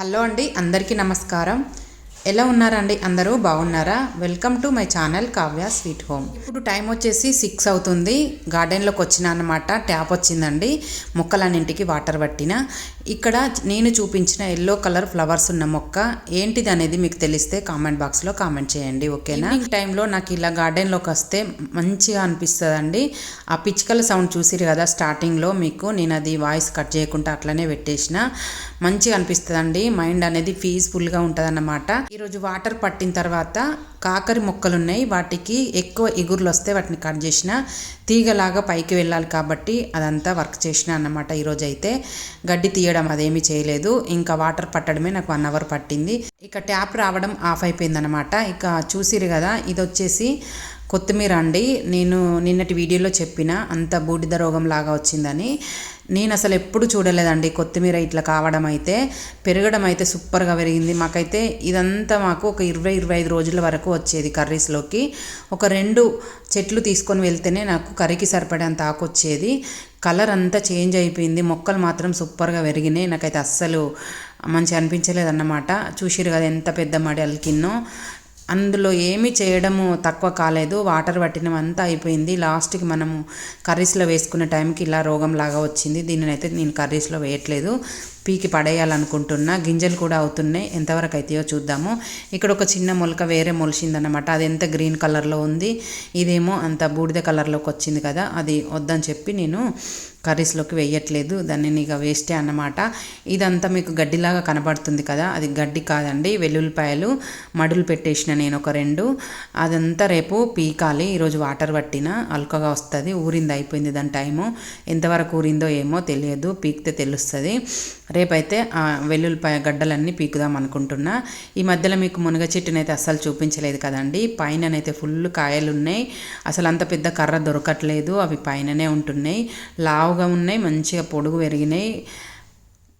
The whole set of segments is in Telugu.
హలో అండి అందరికీ నమస్కారం. ఎలా ఉన్నారండి? అందరూ బాగున్నారా? Welcome to my channel Kavya sweet home ఇప్పుడు టైం వచ్చేసి సిక్స్ అవుతుంది. గార్డెన్లోకి వచ్చిన అన్నమాట ట్యాప్ వచ్చిందండి. మొక్కలన్నింటికి వాటర్ పట్టిన. ఇక్కడ నేను చూపించిన ఎల్లో కలర్ ఫ్లవర్స్ ఉన్న మొక్క ఏంటిది అనేది మీకు తెలిస్తే కామెంట్ బాక్స్లో కామెంట్ చేయండి ఓకేనా ఈ టైంలో నాకు ఇలా గార్డెన్లోకి వస్తే మంచిగా అనిపిస్తుందండి. ఆ పిచ్చుకల సౌండ్ చూసిరు కదా స్టార్టింగ్లో మీకు నేను అది వాయిస్ కట్ చేయకుండా అట్లనే పెట్టేసిన. మంచిగా అనిపిస్తుందండి. మైండ్ అనేది పీస్ఫుల్గా ఉంటుంది అన్నమాట ఈరోజు వాటర్ పట్టిన తర్వాత కాకరి మొక్కలు ఉన్నాయి వాటికి ఎక్కువ ఎగురులు వస్తే వాటిని కట్ చేసిన తీగలాగా పైకి వెళ్ళాలి కాబట్టి అదంతా వర్క్ చేసిన అన్నమాట ఈరోజు అయితే గడ్డి తీయడం అదేమీ చేయలేదు. ఇంకా వాటర్ పట్టడమే నాకు వన్ అవర్ పట్టింది. ఇక ట్యాప్ రావడం ఆఫ్ అయిపోయింది అనమాట ఇక చూసిరు కదా ఇది వచ్చేసి కొత్తిమీర అండి. నేను నిన్నటి వీడియోలో చెప్పిన అంత బూడిద రోగం లాగా వచ్చిందని. నేను అసలు ఎప్పుడు చూడలేదండి కొత్తిమీర ఇట్లా కావడం అయితే. పెరగడం అయితే సూపర్గా పెరిగింది. మాకైతే ఇదంతా మాకు ఒక ఇరవై ఇరవై ఐదు రోజుల వరకు వచ్చేది కర్రీస్లోకి. ఒక రెండు చెట్లు తీసుకొని వెళ్తేనే నాకు కర్రీకి సరిపడేంత ఆకు వచ్చేది. కలర్ అంతా చేంజ్ అయిపోయింది. మొక్కలు మాత్రం సూపర్గా పెరిగినాయి. నాకైతే అస్సలు మంచి అనిపించలేదు అన్నమాట చూసిరు కదా ఎంత పెద్ద మడి అలికిన్నో. అందులో ఏమీ చేయడము తక్కువ కాలేదు. వాటర్ పట్టినం అంతా అయిపోయింది. లాస్ట్కి మనము కర్రీస్లో వేసుకునే టైంకి ఇలా రోగం లాగా వచ్చింది. దీనినైతే నేను కర్రీస్లో వేయట్లేదు. పీకి పడేయాలనుకుంటున్నా. గింజలు కూడా అవుతున్నాయి. ఎంతవరకు అవుతాయో చూద్దాము. ఇక్కడ ఒక చిన్న మొలక వేరే మొలిచిందన్నమాట. అది ఎంత గ్రీన్ కలర్లో ఉంది ఇదేమో అంత బూడిద కలర్లోకి వచ్చింది కదా అది వద్దని చెప్పి నేను కర్రీస్లోకి వేయట్లేదు. దాన్ని ఇక వేస్టే అన్నమాట. ఇదంతా మీకు గడ్డిలాగా కనబడుతుంది కదా అది గడ్డి కాదండి వెల్లుల్లిపాయలు మడులు పెట్టేసిన నేను ఒక రెండు. అదంతా రేపు పీకాలి ఈరోజు వాటర్ పట్టిన అల్కగా వస్తుంది ఊరింది అయిపోయింది దాని టైము. ఎంతవరకు ఊరిందో ఏమో తెలియదు పీకితే తెలుస్తుంది. రేపైతే ఆ వెల్లుల్లిపాయ గడ్డలన్నీ పీకుదాం అనుకుంటున్నా. ఈ మధ్యలో మీకు మునగ చెట్టునైతే అస్సలు చూపించలేదు కదండి. పైననైతే ఫుల్ కాయలు ఉన్నాయి అసలు అంత పెద్ద కర్ర దొరకట్లేదు. అవి పైననే ఉంటున్నాయి. లావుగా ఉన్నాయి మంచిగా పొడుగు పెరిగినాయి.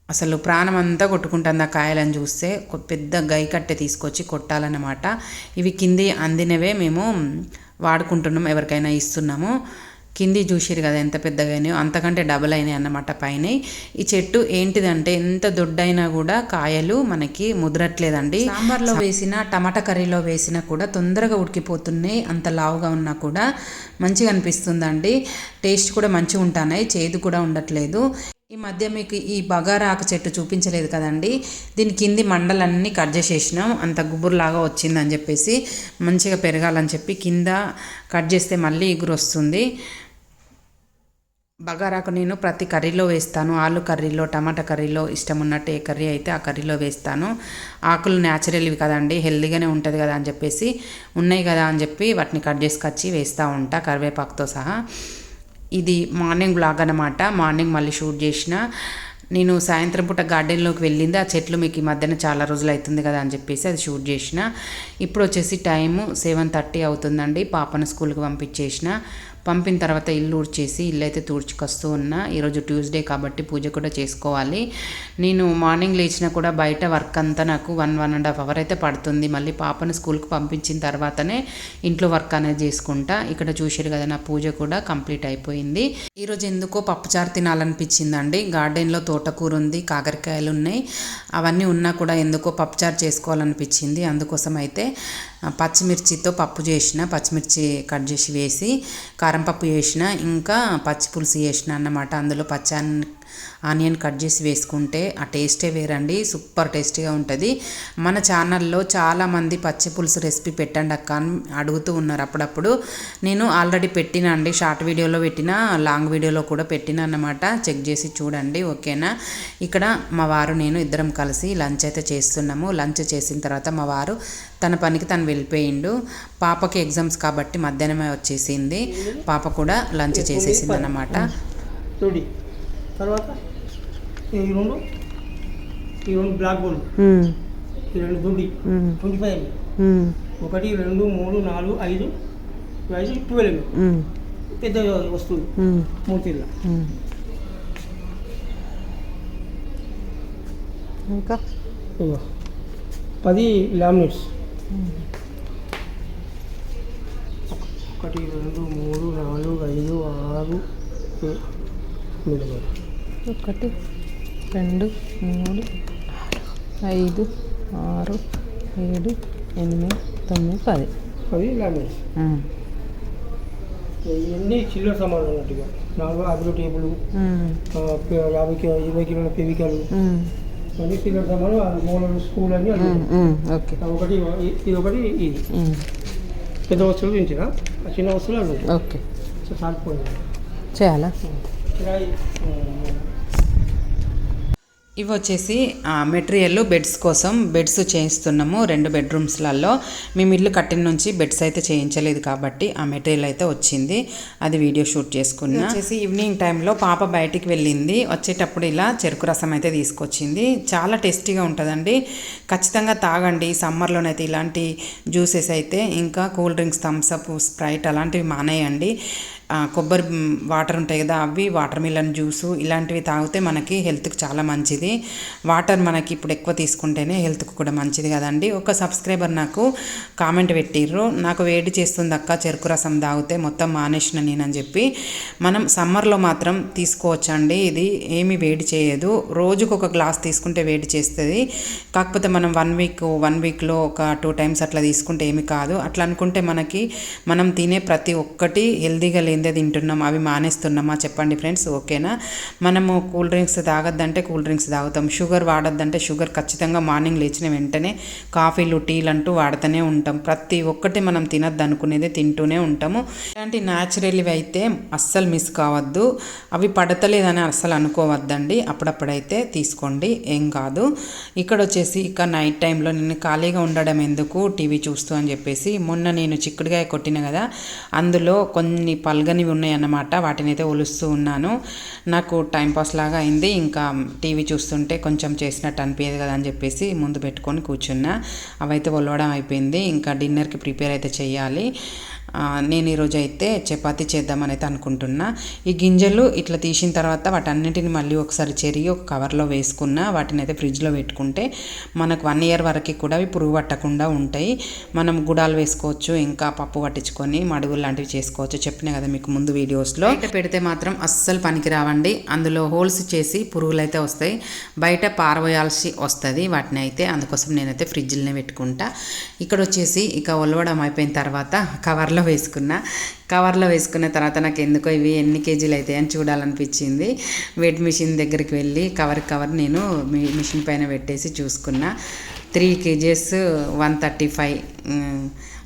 అసలు ప్రాణం అంతా కొట్టుకుంటుంది ఆ కాయలను చూస్తే. పెద్ద గై కట్టె తీసుకొచ్చి కొట్టాలన్నమాట. ఇవి కింది అందినవే మేము వాడుకుంటున్నాం ఎవరికైనా ఇస్తున్నాము. కింది చూసిరు కదా ఎంత పెద్దగానో అంతకంటే డబల్ అయినాయి అన్నమాట పైన. ఈ చెట్టు ఏంటిదంటే ఎంత దొడ్డైనా కూడా కాయలు మనకి ముదరట్లేదండి. సాంబార్లో వేసిన టమాటా కర్రీలో వేసినా కూడా తొందరగా ఉడికిపోతున్నాయి. అంత లావుగా ఉన్నా కూడా మంచిగా అనిపిస్తుందండి. టేస్ట్ కూడా మంచిగా ఉంటున్నాయి చేదు కూడా ఉండట్లేదు. ఈ మధ్య మీకు ఈ బగారాకు చెట్టు చూపించలేదు కదండి. దీని కింది మండలన్నీ కట్ చేసేసినాం. అంత గుబురులాగా వచ్చిందని చెప్పేసి మంచిగా పెరగాలని చెప్పి కింద కట్ చేస్తే మళ్ళీ ఇగురు వస్తుంది. బగారాకు నేను ప్రతి కర్రీలో వేస్తాను. ఆలు కర్రీలో టమాటా కర్రీలో ఇష్టం ఉన్నట్టు ఏ కర్రీ అయితే ఆ కర్రీలో వేస్తాను. ఆకులు న్యాచురల్వి కదండి. హెల్దీగానే ఉంటుంది కదా అని చెప్పేసి ఉన్నాయి కదా అని చెప్పి వాటిని కట్ చేసుకొచ్చి వేస్తూ ఉంటా కరివేపాకుతో సహా. ఇది మార్నింగ్ బ్లాగ్ అనమాట మార్నింగ్ మళ్ళీ షూట్ చేసిన. నేను సాయంత్రం పూట గార్డెన్లోకి వెళ్ళింది. ఆ చెట్లు మీకు ఈ మధ్యన చాలా రోజులు అవుతుంది కదా అని చెప్పేసి అది షూట్ చేసిన. ఇప్పుడు వచ్చేసి టైము సెవెన్ థర్టీ అవుతుందండి. పాపను స్కూల్కి పంపించేసిన. పంపిన తర్వాత ఇల్లు ఊడ్చేసి ఇల్లు అయితే తుడుచుకొస్తూ ఉన్నా. ఈరోజు ట్యూస్డే కాబట్టి పూజ కూడా చేసుకోవాలి. నేను మార్నింగ్ లేచినా కూడా బయట వర్క్ అంతా నాకు one one and half hour అయితే పడుతుంది. మళ్ళీ పాపను స్కూల్కి పంపించిన తర్వాతనే ఇంట్లో వర్క్ అనేది చేసుకుంటా. ఇక్కడ చూసారు కదా నా పూజ కూడా కంప్లీట్ అయిపోయింది. ఈరోజు ఎందుకో పప్పుచారు తినాలనిపించిందండి. గార్డెన్లో తోటకూర ఉంది కాకరకాయలు ఉన్నాయి. అవన్నీ ఉన్నా కూడా ఎందుకో పప్పుచారు చేసుకోవాలనిపించింది. అందుకోసం అయితే పచ్చిమిర్చితో పప్పు చేసిన పచ్చిమిర్చి కట్ చేసి వేసి కారం పప్పు చేసిన ఇంకా పచ్చి పులుసు చేసిన అన్నమాట. అందులో పచ్చి ఆనియన్ కట్ చేసి వేసుకుంటే ఆ టేస్టే వేరండి సూపర్ టేస్టీగా ఉంటుంది. మన ఛానల్లో చాలామంది పచ్చి పులుసు రెసిపీ పెట్టండి అక్క అని అడుగుతూ ఉన్నారు అప్పుడప్పుడు. నేను ఆల్రెడీ పెట్టిన అండి షార్ట్ వీడియోలో పెట్టిన లాంగ్ వీడియోలో కూడా పెట్టిన అన్నమాట. చెక్ చేసి చూడండి ఓకేనా? ఇక్కడ మా వారు నేను ఇద్దరం కలిసి లంచ్ అయితే చేస్తున్నాము. లంచ్ చేసిన తర్వాత మా వారు తన పనికి తను వెళ్ళిపోయిండు. పాపకి ఎగ్జామ్స్ కాబట్టి మధ్యాహ్నమే వచ్చేసింది. పాప కూడా లంచ్ చేసేసింది అన్నమాట తర్వాత ఈ రెండు ఈ రెండు బ్లాక్ బోర్డు ఈ రెండు దుడ్డి ట్వంటీ ఫైవ్ ఒకటి రెండు మూడు నాలుగు ఐదు ఐదు ట్వెల్వ్. పెద్ద వస్తువు. మూడు తీర్ల ఇంకా. పది లామినేట్స్ ఒకటి రెండు మూడు నాలుగు ఐదు ఆరు ఎనిమిది ఒకటి రెండు మూడు ఐదు ఆరు ఏడు ఎనిమిది తొమ్మిది పది. ఆ, ఇవన్నీ చిల్లర సామాన్లు అన్నట్టుగా నాలుగు అగ్రో టేబుల్ యాభై కిలో ఇరవై కిలోల పెవికలు అన్ని చిల్లర సామాన్లు ఆ మూలలు స్కూల్ అని ఓకే. ఒకటి ఇది ఒకటి ఇది. పెద్ద వస్తువులు ఆ చిన్న వస్తువులు ఓకే. సో సాలిపోయింది చేయాలా? ఇవి వచ్చేసి మెటీరియల్ బెడ్స్ కోసం బెడ్స్ చేయిస్తున్నాము రెండు బెడ్రూమ్స్లలో. మేము ఇల్లు కట్టిన నుంచి బెడ్స్ అయితే చేయించలేదు కాబట్టి ఆ మెటీరియల్ అయితే వచ్చింది. అది వీడియో షూట్ చేసుకున్నా. వచ్చేసి ఈవినింగ్ టైంలో పాప బయటికి వెళ్ళింది. వచ్చేటప్పుడు ఇలా చెరుకు రసం అయితే తీసుకొచ్చింది. చాలా టేస్టీగా ఉంటుందండి. ఖచ్చితంగా తాగండి. సమ్మర్లోనైతే ఇలాంటి జ్యూసెస్ అయితే ఇంకా కూల్ డ్రింక్స్ థమ్స్అప్ స్ప్రైట్ అలాంటివి మానేయండి. కొబ్బరి వాటర్ ఉంటాయి కదా అవి వాటర్ మిలన్ జ్యూసు ఇలాంటివి తాగితే మనకి హెల్త్కి చాలా మంచిది. వాటర్ మనకి ఇప్పుడు ఎక్కువ తీసుకుంటేనే హెల్త్కి కూడా మంచిది కదండి. ఒక సబ్స్క్రైబర్ నాకు కామెంట్ పెట్టిర్రు నాకు వేడి చేస్తుంది అక్క చెరుకు రసం తాగితే మొత్తం మానేసిన నేనని చెప్పి. మనం సమ్మర్లో మాత్రం తీసుకోవచ్చండి. ఇది ఏమి వేడి చేయదు. రోజుకు ఒక గ్లాస్ తీసుకుంటే వేడి చేస్తుంది. కాకపోతే మనం వన్ వీక్ వన్ వీక్లో ఒక టూ టైమ్స్ అట్లా తీసుకుంటే ఏమి కాదు. అట్లా అనుకుంటే మనకి మనం తినే ప్రతి ఒక్కటి హెల్దీగా లేదు తింటున్నాం అవి మానేస్తున్నామా? చెప్పండి ఫ్రెండ్స్ ఓకేనా? మనము కూల్ డ్రింక్స్ తాగొద్దంటే కూల్ డ్రింక్స్ తాగుతాం. షుగర్ వాడొద్దంటే షుగర్ ఖచ్చితంగా మార్నింగ్ లేచిన వెంటనే కాఫీలు టీలు అంటూ వాడుతూనే ఉంటాం. ప్రతి ఒక్కటి మనం తినద్దు అనుకునేది తింటూనే ఉంటాము. ఇలాంటి న్యాచురల్వి అయితే అస్సలు మిస్ కావద్దు. అవి పడతలేదని అస్సలు అనుకోవద్దండి. అప్పుడప్పుడైతే తీసుకోండి. ఏం కాదు. ఇక్కడ వచ్చేసి ఇక నైట్ టైంలో నేను ఖాళీగా ఉండడం ఎందుకు? టీవీ చూస్తూ అని చెప్పేసి మొన్న నేను చిక్కుడుగాయ కొట్టిన కదా అందులో కొన్ని అనగనివి ఉన్నాయన్నమాట. వాటిని అయితే ఒలుస్తూ ఉన్నాను. నాకు టైంపాస్ లాగా అయింది. ఇంకా టీవీ చూస్తుంటే కొంచెం చేసినట్టు అనిపించదు కదా అని చెప్పేసి ముందు పెట్టుకొని కూర్చున్నా. అవైతే ఒలవడం అయిపోయింది. ఇంకా డిన్నర్కి ప్రిపేర్ అయితే చేయాలి నేను ఈరోజు అయితే చపాతి చేద్దామని అయితే అనుకుంటున్నా. ఈ గింజలు ఇట్లా తీసిన తర్వాత వాటన్నిటిని మళ్ళీ ఒకసారి చెరిగి ఒక కవర్లో వేసుకున్న వాటిని అయితే ఫ్రిడ్జ్లో పెట్టుకుంటే మనకు వన్ ఇయర్ వరకు కూడా అవి పురుగు పట్టకుండా ఉంటాయి. మనం గుడాలు వేసుకోవచ్చు ఇంకా పప్పు పట్టించుకొని మడుగులు లాంటివి చేసుకోవచ్చు. చెప్పిన కదా మీకు ముందు వీడియోస్లో. బయట పెడితే మాత్రం అస్సలు పనికి రావండి. అందులో హోల్స్ చేసి పురుగులు అయితే వస్తాయి. బయట పారవేయాల్సి వస్తుంది వాటిని అయితే అందుకోసం నేనైతే ఫ్రిడ్జ్లోనే పెట్టుకుంటా. ఇక్కడ వచ్చేసి ఇక ఒలవడం అయిపోయిన తర్వాత కవర్లో వేసుకున్న. కవర్లో వేసుకున్న తర్వాత నాకు ఎందుకో ఇవి ఎన్ని కేజీలు అవుతాయి అని చూడాలనిపించింది. వెయిట్ మిషన్ దగ్గరికి వెళ్ళి కవర్ కవర్ నేను మిషన్ పైన పెట్టేసి చూసుకున్నా. Three KGs one thirty five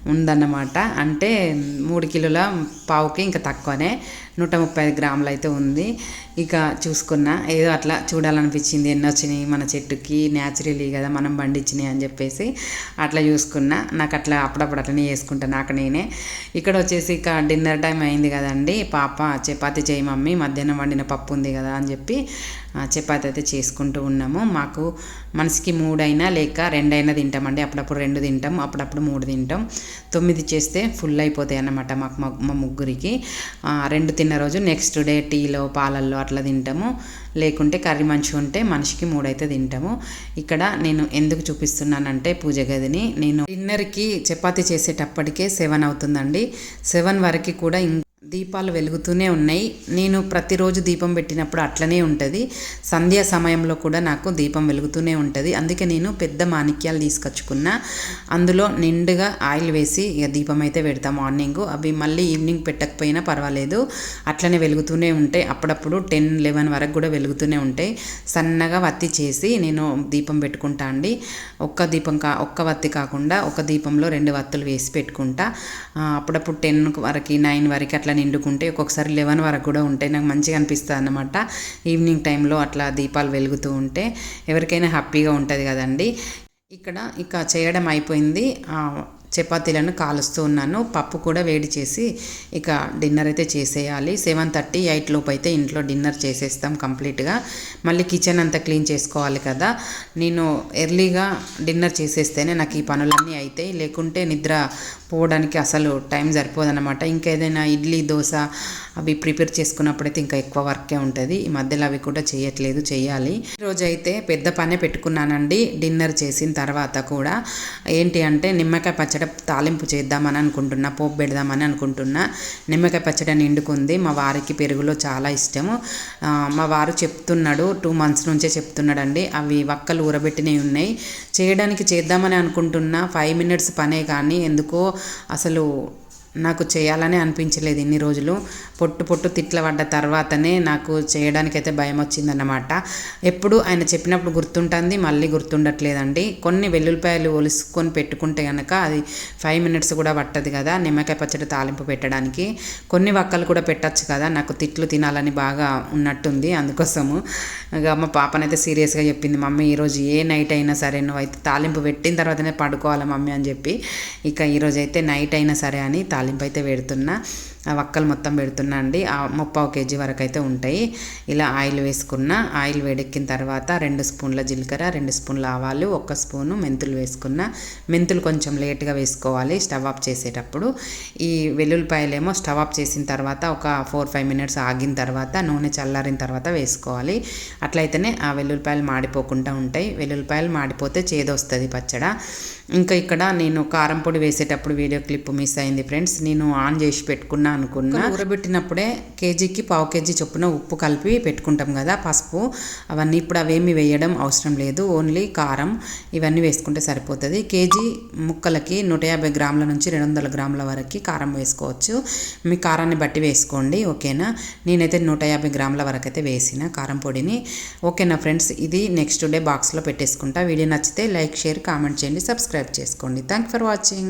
ఉందన్నమాట. అంటే మూడు కిలోల పావుకి ఇంకా తక్కువనే. నూట ముప్పై ఐదు గ్రాములు అయితే ఉంది. ఇక చూసుకున్నా ఏదో అట్లా చూడాలనిపించింది. ఎన్ని వచ్చినాయి మన చెట్టుకి? న్యాచురలీ కదా మనం పండించినాయి అని చెప్పేసి అట్లా చూసుకున్నా. నాకు అట్లా అప్పుడప్పుడు అట్లనే చేసుకుంటా. నాకు నేనే. ఇక్కడ వచ్చేసి ఇక డిన్నర్ టైం అయింది కదండి. పాప చపాతి చేయి మమ్మీ. మధ్యాహ్నం వండిన పప్పు ఉంది కదా అని చెప్పి చపాతీ అయితే చేసుకుంటూ ఉన్నాము. మాకు మనసుకి మూడైనా లేక రెండైనా తింటామండి. అప్పుడప్పుడు రెండు తింటాం అప్పుడప్పుడు మూడు తింటాం. తొమ్మిది చేస్తే ఫుల్ అయిపోతాయి అన్నమాట మాకు మా ముగ్గురికి. రెండు తిన్న రోజు నెక్స్ట్ డే టీలో పాలల్లో అట్లా తింటాము. లేకుంటే కర్రీ మంచిగా ఉంటే మనిషికి మూడైతే తింటాము. ఇక్కడ నేను ఎందుకు చూపిస్తున్నానంటే పూజ గదిని. నేను డిన్నర్కి చపాతి చేసేటప్పటికే సెవెన్ అవుతుందండి. సెవెన్ వరకు కూడా ఇం దీపాలు వెలుగుతూనే ఉన్నాయి. నేను ప్రతిరోజు దీపం పెట్టినప్పుడు అట్లనే ఉంటుంది. సంధ్యా సమయంలో కూడా నాకు దీపం వెలుగుతూనే ఉంటుంది. అందుకే నేను పెద్ద మాణిక్యాలు తీసుకొచ్చుకున్నా. అందులో నిండుగా ఆయిల్ వేసి ఇక దీపం అయితే పెడతా మార్నింగ్. అవి మళ్ళీ ఈవినింగ్ పెట్టకపోయినా పర్వాలేదు. అట్లనే వెలుగుతూనే ఉంటాయి. అప్పుడప్పుడు టెన్ లెవెన్ వరకు కూడా వెలుగుతూనే ఉంటాయి. సన్నగా వత్తి చేసి నేను దీపం పెట్టుకుంటా అండి. ఒక్క దీపం కా ఒక్క వత్తి కాకుండా ఒక దీపంలో రెండు వత్తులు వేసి పెట్టుకుంటా. అప్పుడప్పుడు టెన్ వరకు నైన్ వరకు అట్లా నిండుకుంటే ఒక్కొక్కసారి లెవెన్ వరకు కూడా ఉంటాయి నాకు మంచిగా అనిపిస్తుంది అన్నమాట. ఈవినింగ్ టైంలో అట్లా దీపాలు వెలుగుతూ ఉంటే ఎవరికైనా హ్యాపీగా ఉంటుంది కదండి. ఇక్కడ ఇక చేయడం అయిపోయింది. చపాతీలను కాలుస్తూ ఉన్నాను. పప్పు కూడా వేడి చేసి ఇక డిన్నర్ అయితే చేసేయాలి. సెవెన్ థర్టీ ఎయిట్ లోపు అయితే ఇంట్లో డిన్నర్ చేసేస్తాం కంప్లీట్గా. మళ్ళీ కిచెన్ అంతా క్లీన్ చేసుకోవాలి కదా. నేను ఎర్లీగా డిన్నర్ చేసేస్తేనే నాకు ఈ పనులన్నీ అవుతాయి లేకుంటే నిద్ర పోవడానికి అసలు టైం సరిపోదన్నమాట. ఇంకేదైనా ఇడ్లీ దోశ అవి ప్రిపేర్ చేసుకున్నప్పుడైతే ఇంకా ఎక్కువ వర్కే ఉంటుంది. ఈ మధ్యలో అవి కూడా చేయట్లేదు చేయాలి. ఈరోజు అయితే పెద్ద పనే పెట్టుకున్నానండి. డిన్నర్ చేసిన తర్వాత కూడా. ఏంటి అంటే నిమ్మకాయ పచ్చడి పచ్చడి తాలింపు చేద్దామని అనుకుంటున్నా పోపు పెడదామని అనుకుంటున్నా. నిమ్మకాయ పచ్చడి నిండుకుంది. మా వారికి పెరుగులో చాలా ఇష్టము. మా వారు చెప్తున్నాడు టూ మంత్స్ నుంచే చెప్తున్నాడండి. అవి వక్కలు ఊరబెట్టినవి ఉన్నాయి. చేయడానికి చేద్దామని అనుకుంటున్నా. ఫైవ్ మినిట్స్ పనే కానీ ఎందుకో అసలు నాకు చేయాలని అనిపించలేదు ఇన్ని రోజులు. పొట్టు పొట్టు తిట్ల పడ్డ తర్వాతనే నాకు చేయడానికైతే భయం వచ్చిందన్నమాట. ఎప్పుడు ఆయన చెప్పినప్పుడు గుర్తుంటుంది మళ్ళీ గుర్తుండట్లేదండి. కొన్ని వెల్లుల్లిపాయలు ఒలుసుకొని పెట్టుకుంటే కనుక అది ఫైవ్ మినిట్స్ కూడా పట్టదు కదా నిమ్మకాయ పచ్చడి తాలింపు పెట్టడానికి. కొన్ని వక్కలు కూడా పెట్టచ్చు కదా నాకు తిట్లు తినాలని బాగా ఉన్నట్టుంది అందుకోసము. ఇక మా పాపనైతే సీరియస్గా చెప్పింది మమ్మీ ఈరోజు ఏ నైట్ అయినా సరే నువ్వు అయితే తాలింపు పెట్టిన తర్వాతనే పడుకోవాలి మమ్మీ అని చెప్పి. ఇక ఈరోజు అయితే నైట్ అయినా సరే అని తాలింపు తాలింపు అయితే పెడుతున్నా. వక్కలు మొత్తం పెడుతున్నా అండి. ఆ ముప్పావు కేజీ వరకు అయితే ఉంటాయి. ఇలా ఆయిల్ వేసుకున్న ఆయిల్ వేడెక్కిన తర్వాత రెండు స్పూన్ల జీలకర్ర రెండు స్పూన్ల ఆవాలు ఒక స్పూను మెంతులు వేసుకున్న. మెంతులు కొంచెం లేట్గా వేసుకోవాలి స్టవ్ ఆఫ్ చేసేటప్పుడు. ఈ వెల్లుల్లిపాయలేమో స్టవ్ ఆఫ్ చేసిన తర్వాత ఒక ఫోర్ ఫైవ్ మినిట్స్ ఆగిన తర్వాత నూనె చల్లారిన తర్వాత వేసుకోవాలి. అట్లయితేనే ఆ వెల్లుల్లిపాయలు మాడిపోకుండా ఉంటాయి. వెల్లుల్లిపాయలు మాడిపోతే చేదొస్తుంది పచ్చడ. ఇంకా ఇక్కడ నేను కారం పొడి వేసేటప్పుడు వీడియో క్లిప్ మిస్ అయింది ఫ్రెండ్స్. నేను ఆన్ చేసి పెట్టుకున్న అనుకున్నా. ఊరబెట్టినప్పుడే కేజీకి పావు కేజీ చొప్పున ఉప్పు కలిపి పెట్టుకుంటాం కదా పసుపు. అవన్నీ ఇప్పుడు అవేమి వేయడం అవసరం లేదు. ఓన్లీ కారం ఇవన్నీ వేసుకుంటే సరిపోతుంది. కేజీ ముక్కలకి నూట యాభై గ్రాముల నుంచి రెండు వందల గ్రాముల వరకు కారం వేసుకోవచ్చు. మీ కారాన్ని బట్టి వేసుకోండి ఓకేనా? నేనైతే నూట యాభై గ్రాముల వరకు అయితే వేసిన కారం పొడిని. ఓకేనా ఫ్రెండ్స్? ఇది నెక్స్ట్ డే బాక్స్లో పెట్టేసుకుంటా. వీడియో నచ్చితే లైక్ షేర్ కామెంట్ చేయండి. సబ్స్క్రైబ్ చేసుకోండి. Thank for watching.